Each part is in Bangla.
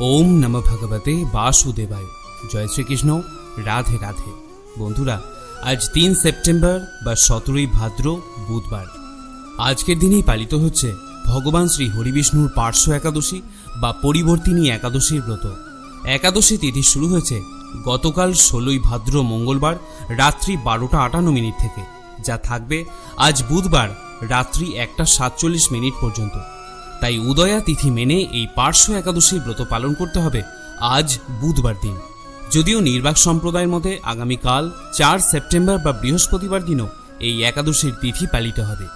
ওম নম ভগবতে বাসুদেবায়। জয় শ্রীকৃষ্ণ। রাধে রাধে। বন্ধুরা, আজ তিন সেপ্টেম্বর বা সতেরোই ভাদ্র বুধবার। আজকের দিনেই পালিত হচ্ছে ভগবান শ্রী হরিবিষ্ণুর পার্শ্ব একাদশী বা পরিবর্তিনী একাদশীর ব্রত। একাদশী তিথি শুরু হয়েছে গতকাল ষোলোই ভাদ্র মঙ্গলবার রাত্রি বারোটা আটান্ন মিনিট থেকে। যা থাকবে আজ বুধবার রাত্রি একটা সাতচল্লিশ মিনিট পর্যন্ত। তাই উদয়া তিথি মেনে এই পার্শ্ব একাদশীর ব্রত পালন করতে হবে আজ বুধবার দিন। যদিও নির্বাক সম্প্রদায়ের মতে আগামীকাল চার সেপ্টেম্বর বা বৃহস্পতিবার দিনও এই একাদশীর তিথি পালিত হবে।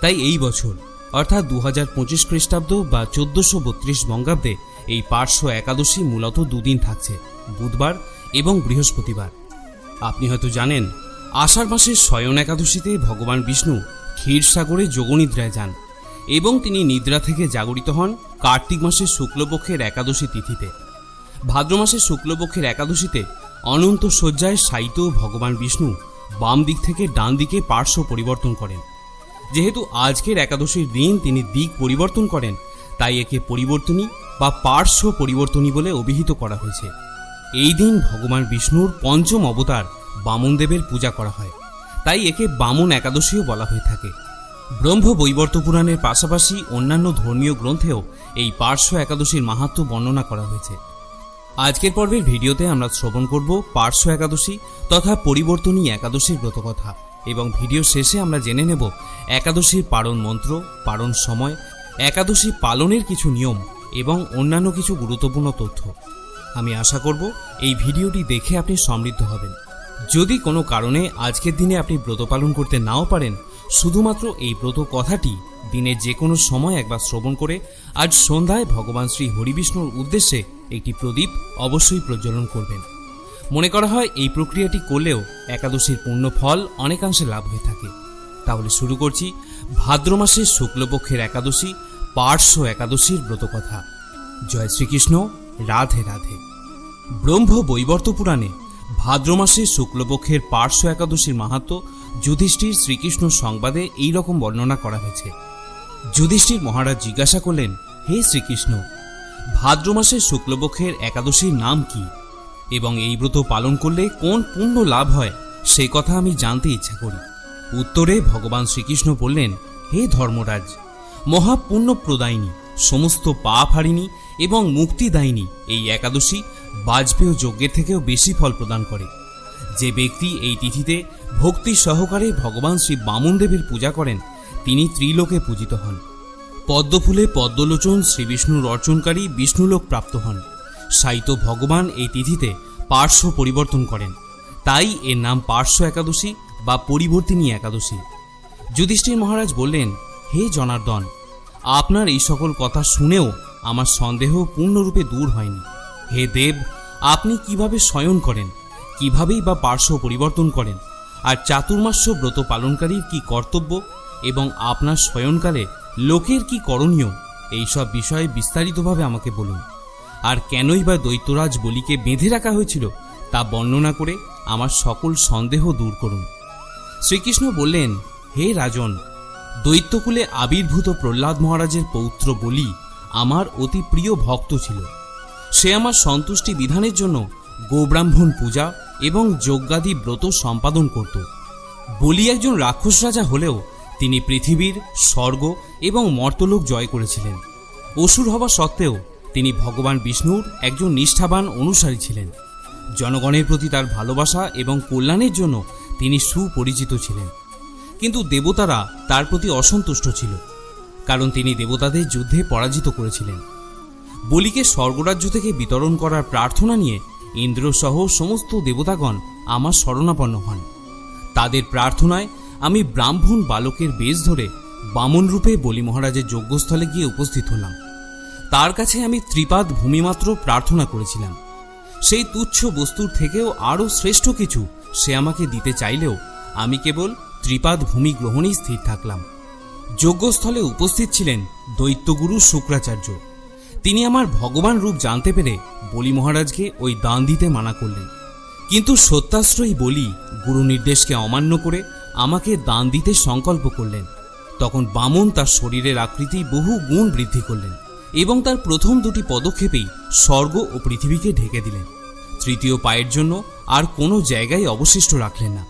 তাই এই বছর, অর্থাৎ দু হাজার পঁচিশ খ্রিস্টাব্দ বা চোদ্দশো বত্রিশ বঙ্গাব্দে এই পার্শ্ব একাদশী মূলত দুদিন থাকছে, বুধবার এবং বৃহস্পতিবার। আপনি হয়তো জানেন, আষাঢ় মাসের শয়ন একাদশীতে ভগবান বিষ্ণু ক্ষীরসাগরে যোগনিদ্রায় যান। এবং তিনি নিদ্রা থেকে জাগরিত হন কার্তিক মাসের শুক্লপক্ষের একাদশী তিথিতে। ভাদ্র মাসের শুক্লপক্ষের একাদশীতে অনন্ত শয্যায় শায়িত ভগবান বিষ্ণু বাম দিক থেকে ডান দিকে পার্শ্ব পরিবর্তন করেন। যেহেতু আজকের একাদশীর দিন তিনি দিক পরিবর্তন করেন, তাই একে পরিবর্তনী বা পার্শ্ব পরিবর্তনী বলে অভিহিত করা হয়েছে। এই দিন ভগবান বিষ্ণুর পঞ্চম অবতার বামনদেবের পূজা করা হয়। তাই একে বামন একাদশীও বলা হয়ে থাকে। ব্রহ্ম বৈবর্ত পুরাণের পাশাপাশি অন্যান্য ধর্মীয় গ্রন্থেও এই পার্শ্ব একাদশীর মাহাত্ম্য বর্ণনা করা হয়েছে। আজকের পর্বের ভিডিওতে আমরা শ্রবণ করব পার্শ্ব একাদশী তথা পরিবর্তনী একাদশীর ব্রতকথা এবং ভিডিও শেষে আমরা জেনে নেব একাদশীর পালন মন্ত্র, পালন সময়, একাদশী পালনের কিছু নিয়ম এবং অন্যান্য কিছু গুরুত্বপূর্ণ তথ্য। আমি আশা করব এই ভিডিওটি দেখে আপনি সমৃদ্ধ হবেন। যদি কোনো কারণে আজকের দিনে আপনি ব্রত পালন করতে নাও পারেন শুধুমাত্র এই ব্রত কথাটি দিনের যে কোনো সময় একবার শ্রবণ করে, আজ সন্ধ্যায় ভগবান শ্রী হরিবিষ্ণুর উদ্দেশ্যে একটি প্রদীপ অবশ্যই প্রজ্বলন করবেন। মনে করা হয়, এই প্রক্রিয়াটি করলেও একাদশীর পূর্ণ ফল অনেকাংশে লাভ হয়ে থাকে। তাহলে শুরু করছি ভাদ্র মাসের শুক্লপক্ষের একাদশী, পার্শ্ব একাদশীর ব্রতকথা জয় শ্রীকৃষ্ণ, রাধে রাধে। ব্রহ্ম বৈবর্ত পুরাণে ভাদ্র মাসে শুক্লপক্ষের পার্শ্ব একাদশীর মাহাত্ম যুধিষ্ঠির শ্রীকৃষ্ণ সংবাদে এই রকম বর্ণনা করা হয়েছে। যুধিষ্ঠির মহারাজ জিজ্ঞাসা করলেন, হে শ্রীকৃষ্ণ, ভাদ্র মাসের শুক্লপক্ষের একাদশীর নাম কি? এবং এই ব্রত পালন করলে কোন পুণ্য লাভ হয়, সে কথা আমি জানতে ইচ্ছা করি। উত্তরে ভগবান শ্রীকৃষ্ণ বললেন, হে ধর্মরাজ মহাপুণ্য প্রদায়িনী সমস্ত পাপ হারিণী এবং মুক্তিদায়িনী এই একাদশী বাজপেয় যজ্ঞের থেকেও বেশি ফল প্রদান করে। যে ব্যক্তি এই তিথিতে ভক্তি সহকারে ভগবান শ্রী বামনদেবের পূজা করেন। তিনি ত্রিলোকে পূজিত হন। পদ্মফুলে পদ্মলোচন শ্রী বিষ্ণুর অর্চনকারী বিষ্ণুলোক প্রাপ্ত হন। সাইত ভগবান এই তিথিতে পার্শ্ব পরিবর্তন করেন। তাই এর নাম পার্শ্ব একাদশী বা পরিবর্তিনী একাদশী। যুধিষ্ঠির মহারাজ বললেন, হে জনার্দন, আপনার এই সকল কথা শুনেও আমার সন্দেহ পূর্ণরূপে দূর হয়নি। হে দেব, আপনি কীভাবে শয়ন করেন? কিভাবেই বা পার্শ্ব পরিবর্তন করেন? আর চাতুর্মাস্য ব্রত পালনকারীর কি কর্তব্য এবং আপনার শয়নকালে লোকের কি করণীয়? এইসব বিষয়ে বিস্তারিতভাবে আমাকে বলুন। আর কেনই বা দৈত্যরাজ বলিকে বেঁধে রাখা হয়েছিল তা বর্ণনা করে আমার সকল সন্দেহ দূর করুন। শ্রীকৃষ্ণ বললেন, হে রাজন, দৈত্যকুলে আবির্ভূত প্রহ্লাদ মহারাজের পৌত্র বলি আমার অতি প্রিয় ভক্ত ছিল। সে আমার সন্তুষ্টি বিধানের জন্য গোব্রাহ্মণ পূজা এবং যজ্ঞাদি ব্রত সম্পাদন করত। বলি একজন রাক্ষস রাজা হলেও তিনি পৃথিবীর, স্বর্গ এবং মর্তলোক জয় করেছিলেন। অসুর হওয়া সত্ত্বেও তিনি ভগবান বিষ্ণুর একজন নিষ্ঠাবান অনুসারী ছিলেন। জনগণের প্রতি তার ভালোবাসা এবং কল্যাণের জন্য তিনি সুপরিচিত ছিলেন। কিন্তু দেবতারা তার প্রতি অসন্তুষ্ট ছিল, কারণ তিনি দেবতাদের যুদ্ধে পরাজিত করেছিলেন। বলিকে স্বর্গরাজ্য থেকে বিতরণ করার প্রার্থনা নিয়ে ইন্দ্রসহ সমস্ত দেবতাগণ আমার শরণাপন্ন হন। তাদের প্রার্থনায় আমি ব্রাহ্মণ বালকের বেশ ধরে বামন রূপে বলি মহারাজের যজ্ঞস্থলে গিয়ে উপস্থিত হলাম। তার কাছে আমি ত্রিপাদ ভূমিমাত্র প্রার্থনা করেছিলাম। সেই তুচ্ছ বস্তুর থেকেও আরও শ্রেষ্ঠ কিছু সে আমাকে দিতে চাইলেও আমি কেবল ত্রিপাদ ভূমি গ্রহণেই স্থির থাকলাম। যজ্ঞস্থলে উপস্থিত ছিলেন দৈত্যগুরু শুক্রাচার্য। তিনি আমার ভগবান রূপ জানতে পেরে বলি মহারাজকে ওই দান দিতে মানা করলেন। কিন্তু সত্যাশ্রয়ী বলি গুরু নির্দেশকে অমান্য করে আমাকে দান দিতে সংকল্প করলেন। তখন বামন তার শরীরের আকৃতি বহু গুণ বৃদ্ধি করলেন এবং তার প্রথম দুটি পদক্ষেপেই স্বর্গ ও পৃথিবীকে ঢেকে দিলেন। তৃতীয় পায়ের জন্য আর কোনো জায়গায় অবশিষ্ট রাখলেন না।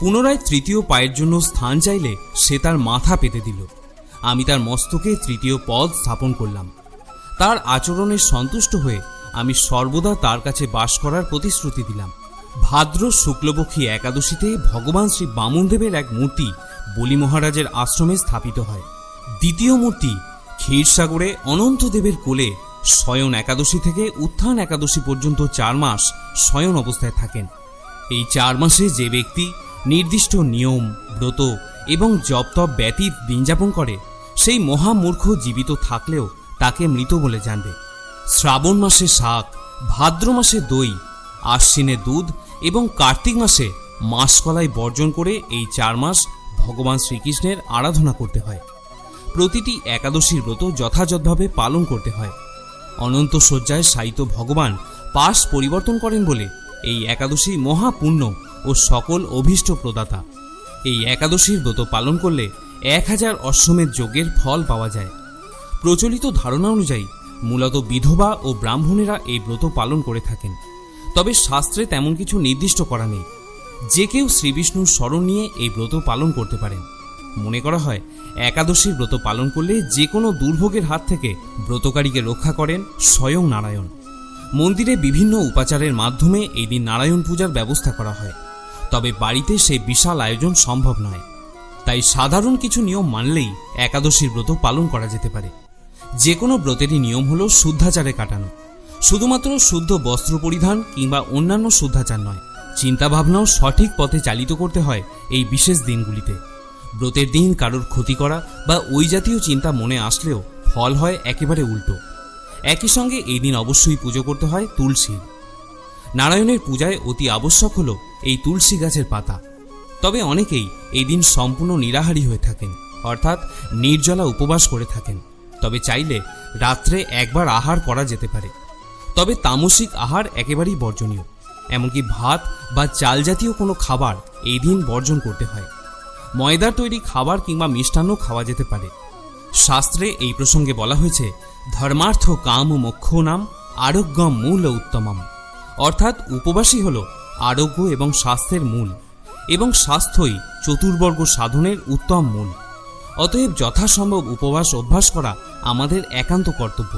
পুনরায় তৃতীয় পায়ের জন্য স্থান চাইলে সে তার মাথা পেতে দিল। আমি তার মস্তকে তৃতীয় পদ স্থাপন করলাম। তার আচরণে সন্তুষ্ট হয়ে আমি সর্বদা তার কাছে বাস করার প্রতিশ্রুতি দিলাম। ভাদ্র শুক্লপক্ষী একাদশীতে ভগবান শ্রী বামনদেবের এক মূর্তি বলি মহারাজের আশ্রমে স্থাপিত হয়। দ্বিতীয় মূর্তি ক্ষীরসাগরে অনন্তদেবের কোলে শয়ন একাদশী থেকে উত্থান একাদশী পর্যন্ত চার মাস শয়ন অবস্থায় থাকেন। এই চার মাসে যে ব্যক্তি নির্দিষ্ট নিয়ম, ব্রত এবং জপতপ ব্যতীত দিনযাপন করে, সেই মহামূর্খ জীবিত থাকলেও তাকে মৃত বলে জানবে। শ্রাবণ মাসে শাক, ভাদ্র মাসে দই, আশ্বিনে দুধ এবং কার্তিক মাসে মাসকলাই বর্জন করে এই চার মাস ভগবান শ্রীকৃষ্ণের আরাধনা করতে হয়। প্রতিটি একাদশীর ব্রত যথাযথভাবে পালন করতে হয়। অনন্ত শয্যায় শায়িত ভগবান পাশ পরিবর্তন করেন বলে এই একাদশী মহাপুণ্য ও সকল অভীষ্ট প্রদাতা। এই একাদশীর ব্রত পালন করলে এক হাজার অশ্বমেধ যজ্ঞের ফল পাওয়া যায়। প্রচলিত ধারণা অনুযায়ী, মূলত বিধবা ও ব্রাহ্মণেরা এই ব্রত পালন করে থাকেন। তবে শাস্ত্রে তেমন কিছু নির্দিষ্ট করা নেই। যে কেউ শ্রীবিষ্ণুর স্মরণ নিয়ে এই ব্রত পালন করতে পারেন। মনে করা হয়, একাদশীর ব্রত পালন করলে যে কোনো দুর্ভোগের হাত থেকে ব্রতকারীকে রক্ষা করেন স্বয়ং নারায়ণ। মন্দিরে বিভিন্ন উপাচারের মাধ্যমে এই দিন নারায়ণ পূজার ব্যবস্থা করা হয়। তবে বাড়িতে সেই বিশাল আয়োজন সম্ভব নয়। তাই সাধারণ কিছু নিয়ম মানলেই একাদশীর ব্রত পালন করা যেতে পারে। যে কোনো ব্রতেরই নিয়ম হলো শুদ্ধাচারে কাটানো। শুধুমাত্র শুদ্ধ বস্ত্র পরিধান কিংবা অন্যান্য শুদ্ধাচার নয়, চিন্তাভাবনাও সঠিক পথে চালিত করতে হয় এই বিশেষ দিনগুলিতে। ব্রতের দিন কারোর ক্ষতি করা বা ওই জাতীয় চিন্তা মনে আসলেও ফল হয় একেবারে উল্টো। একই সঙ্গে এই দিন অবশ্যই পুজো করতে হয় তুলসীর নারায়ণের পূজায় অতি আবশ্যক হল এই তুলসী গাছের পাতা। তবে অনেকেই এই দিন সম্পূর্ণ নিরাহারী হয়ে থাকেন, অর্থাৎ নির্জলা উপবাস করে থাকেন। তবে চাইলে রাত্রে একবার আহার করা যেতে পারে। তবে তামসিক আহার একেবারেই বর্জনীয়। এমনকি ভাত বা চাল জাতীয় কোনো খাবার এই দিন বর্জন করতে হয়। ময়দার তৈরি খাবার কিংবা মিষ্টান্ন খাওয়া যেতে পারে। শাস্ত্রে এই প্রসঙ্গে বলা হয়েছে, ধর্মার্থ কাম মোক্ষ নাম আরোগ্যম মূল উত্তমম। অর্থাৎ উপবাসী হল আরোগ্য এবং স্বাস্থ্যের মূল এবং স্বাস্থ্যই চতুর্বর্গ সাধনের উত্তম মূল। অতএব যথাসম্ভব উপবাস অভ্যাস করা আমাদের একান্ত কর্তব্য।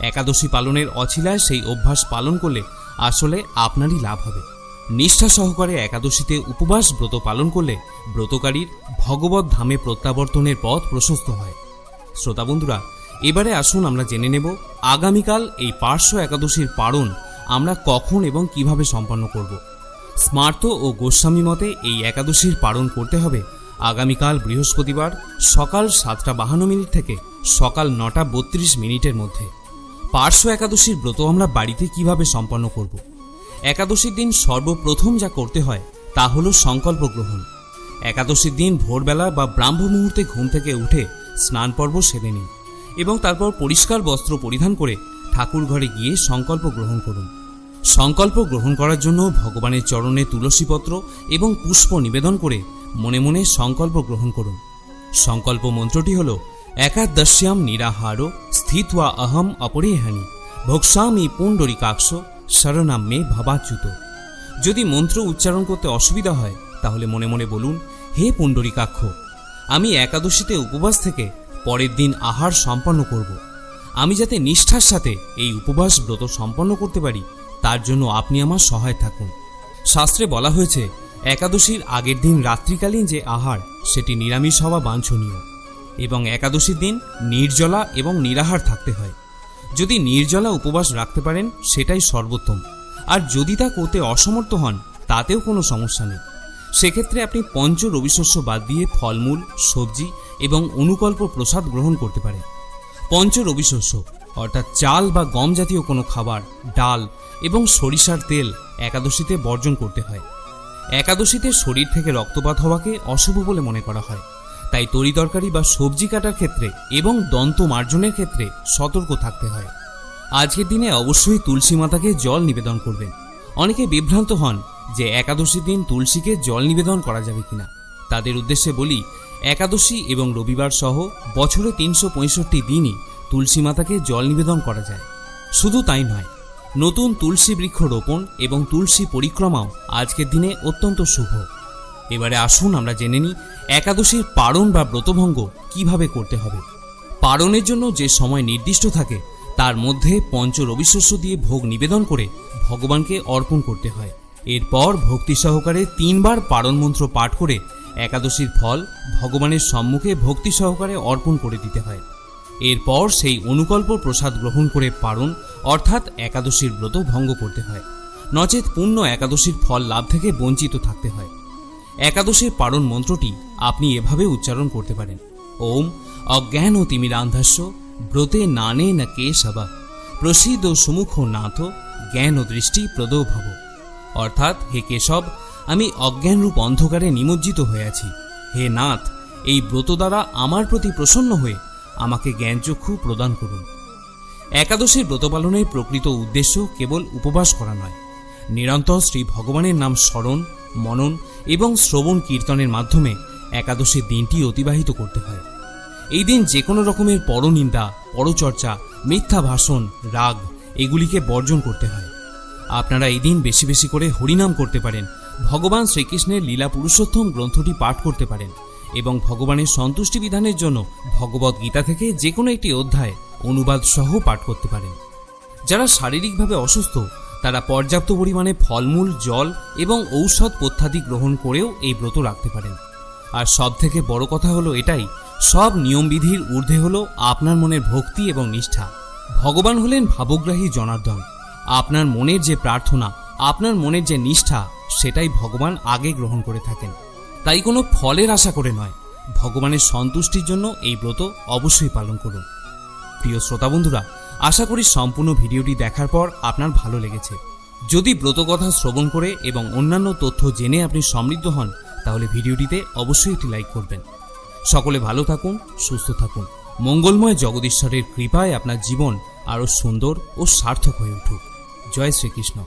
একাদশী পালনের অছিলায় সেই অভ্যাস পালন করলে আসলে আপনারই লাভ হবে। নিষ্ঠা সহকারে একাদশীতে উপবাস ব্রত পালন করলে ব্রতকারীর ভগবত ধামে প্রত্যাবর্তনের পথ প্রশস্ত হয়। শ্রোতা বন্ধুরা, এবারে আসুন আমরা জেনে নেব আগামীকাল এই পার্শ্ব একাদশীর পারণ আমরা কখন এবং কীভাবে সম্পন্ন করব। স্মার্ত ও গোস্বামী মতে এই একাদশীর পালন করতে হবে আগামীকাল বৃহস্পতিবার সকাল সাতটা বাহান্ন মিনিট থেকে সকাল নটা বত্রিশ মিনিটের মধ্যে। পার্শ্ব একাদশীর ব্রত আমরা বাড়িতে কীভাবে সম্পন্ন করব? একাদশীর দিন সর্বপ্রথম যা করতে হয় তা হলো সংকল্প গ্রহণ। একাদশীর দিন ভোরবেলা বা ব্রাহ্ম মুহূর্তে ঘুম থেকে উঠে স্নান পর্ব সেরে নিন এবং তারপর পরিষ্কার বস্ত্র পরিধান করে ঠাকুর ঘরে গিয়ে সংকল্প গ্রহণ করুন। সংকল্প গ্রহণ করার জন্য ভগবানের চরণে তুলসীপত্র এবং পুষ্প নিবেদন করে মনে মনে সংকল্প গ্রহণ করুন। সংকল্প মন্ত্রটি হল, একাদশ্যাম নিরাহারো স্থিত্বা অহম অপরিহানি ভোক্সামি পুণ্ডরিকাক্ষ শরণাম মে ভাবাচ্যুত। যদি মন্ত্র উচ্চারণ করতে অসুবিধা হয়, তাহলে মনে মনে বলুন, হে পুণ্ডরিকাক্ষ, আমি একাদশীতে উপবাস থেকে পরের দিন আহার সম্পন্ন করব। আমি যাতে নিষ্ঠার সাথে এই উপবাস ব্রত সম্পন্ন করতে পারি, তার জন্য আপনি আমার সহায় থাকুন। শাস্ত্রে বলা হয়েছে একাদশীর আগের দিন রাত্রিকালীন যে আহার, সেটি নিরামিষ হওয়া বাঞ্ছনীয়। এবং একাদশীর দিন নির্জলা এবং নিরাহার থাকতে হয়। যদি নির্জলা উপবাস রাখতে পারেন, সেটাই সর্বোত্তম। আর যদি তা করতে অসমর্থ হন, তাতেও কোনো সমস্যা নেই। সেক্ষেত্রে আপনি পঞ্চ রবিশস্য বাদ দিয়ে ফলমূল, সবজি এবং অনুকল্প প্রসাদ গ্রহণ করতে পারেন। পঞ্চ রবিশস্য, অর্থাৎ চাল বা গম জাতীয় কোনো খাবার, ডাল এবং সরিষার তেল একাদশীতে বর্জন করতে হয়। একাদশীতে শরীর থেকে রক্তপাত হওয়াকে অশুভ বলে মনে করা হয়। তাই তরিতরকারি বা সবজি কাটার ক্ষেত্রে এবং দন্ত মার্জনের ক্ষেত্রে সতর্ক থাকতে হয়। আজকের দিনে অবশ্যই তুলসী মাতাকে জল নিবেদন করবেন। অনেকে বিভ্রান্ত হন যে একাদশীর দিন তুলসীকে জল নিবেদন করা যাবে কিনা। তাদের উদ্দেশ্যে বলি, একাদশী এবং রবিবার সহ বছরে তিনশো পঁয়ষট্টি দিনই তুলসী মাতাকে জল নিবেদন করা যায়। শুধু তাই নয় নতুন তুলসী বৃক্ষ রোপণ এবং তুলসী পরিক্রমাও আজকের দিনে অত্যন্ত শুভ। এবারে আসুন আমরা জেনে নিই একাদশীর পারণ বা ব্রতভঙ্গ কীভাবে করতে হবে। পারণের জন্য যে সময় নির্দিষ্ট থাকে, তার মধ্যে পঞ্চ রবিশস্য দিয়ে ভোগ নিবেদন করে ভগবানকে অর্পণ করতে হয়। এরপর ভক্তি সহকারে তিনবার পারণ মন্ত্র পাঠ করে একাদশীর ফল ভগবানের সম্মুখে ভক্তি সহকারে অর্পণ করে দিতে হয়। এরপর সেই অনুকল্প প্রসাদ গ্রহণ করে পারণ অর্থাৎ একাদশীর ব্রত ভঙ্গ করতে হয়। নচেত পূর্ণ একাদশীর ফল লাভ থেকে বঞ্চিত থাকতে হয়। একাদশীর পারণ মন্ত্রটি আপনি এভাবে উচ্চারণ করতে পারেন। ওম অজ্ঞান ও তিমিরান্ধাস্য ব্রতে নানে না কে সবা, প্রসিদ্ধ সুমুখ নাথ, জ্ঞান ও দৃষ্টি প্রদ ভব অর্থাৎ, হে কেশব, আমি অজ্ঞানরূপ অন্ধকারে নিমজ্জিত হয়ে আছি। হে নাথ, এই ব্রত দ্বারা আমার প্রতি প্রসন্ন হয়ে আমাকে জ্ঞানচক্ষু প্রদান করুন। একাদশীর ব্রত পালনের প্রকৃত উদ্দেশ্য কেবল উপবাস করা নয়। নিরন্তর শ্রী ভগবানের নাম স্মরণ, মনন এবং শ্রবণ কীর্তনের মাধ্যমে একাদশীর দিনটি অতিবাহিত করতে হয়। এই দিন যে কোনো রকমের পরনিন্দা, পরচর্চা, মিথ্যা ভাষণ, রাগ এগুলিকে বর্জন করতে হয়। আপনারা এই দিন বেশি বেশি করে হরিনাম করতে পারেন। ভগবান শ্রীকৃষ্ণের লীলা পুরুষোত্তম গ্রন্থটি পাঠ করতে পারেন। এবং ভগবানের সন্তুষ্টি বিধানের জন্য ভগবত গীতা থেকে যে কোনো একটি অধ্যায় অনুবাদ সহ পাঠ করতে পারেন। যারা শারীরিকভাবে অসুস্থ, তারা পর্যাপ্ত পরিমাণে ফলমূল, জল এবং ঔষধ পথ্যাদি গ্রহণ করেও এই ব্রত রাখতে পারেন। আর সব থেকে বড় কথা হলো এটাই, সব নিয়মবিধির ঊর্ধ্বে হলো আপনার মনের ভক্তি এবং নিষ্ঠা। ভগবান হলেন ভাবগ্রাহী জনার্দন। আপনার মনের যে প্রার্থনা, আপনার মনের যে নিষ্ঠা, সেটাই ভগবান আগে গ্রহণ করে থাকেন। তাই কোনো ফলের আশা করে নয়। ভগবানের সন্তুষ্টির জন্য এই ব্রত অবশ্যই পালন করুন। প্রিয় শ্রোতা বন্ধুরা, আশা করি সম্পূর্ণ ভিডিওটি দেখার পর আপনার ভালো লেগেছে। যদি ব্রতকথা শ্রবণ করে এবং অন্যান্য তথ্য জেনে আপনি সমৃদ্ধ হন, তাহলে ভিডিওটিতে অবশ্যই একটি লাইক করবেন। সকলে ভালো থাকুন, সুস্থ থাকুন। মঙ্গলময় জগদীশ্বরের কৃপায় আপনার জীবন আরও সুন্দর ও সার্থক হয়ে উঠুক। জয় শ্রীকৃষ্ণ।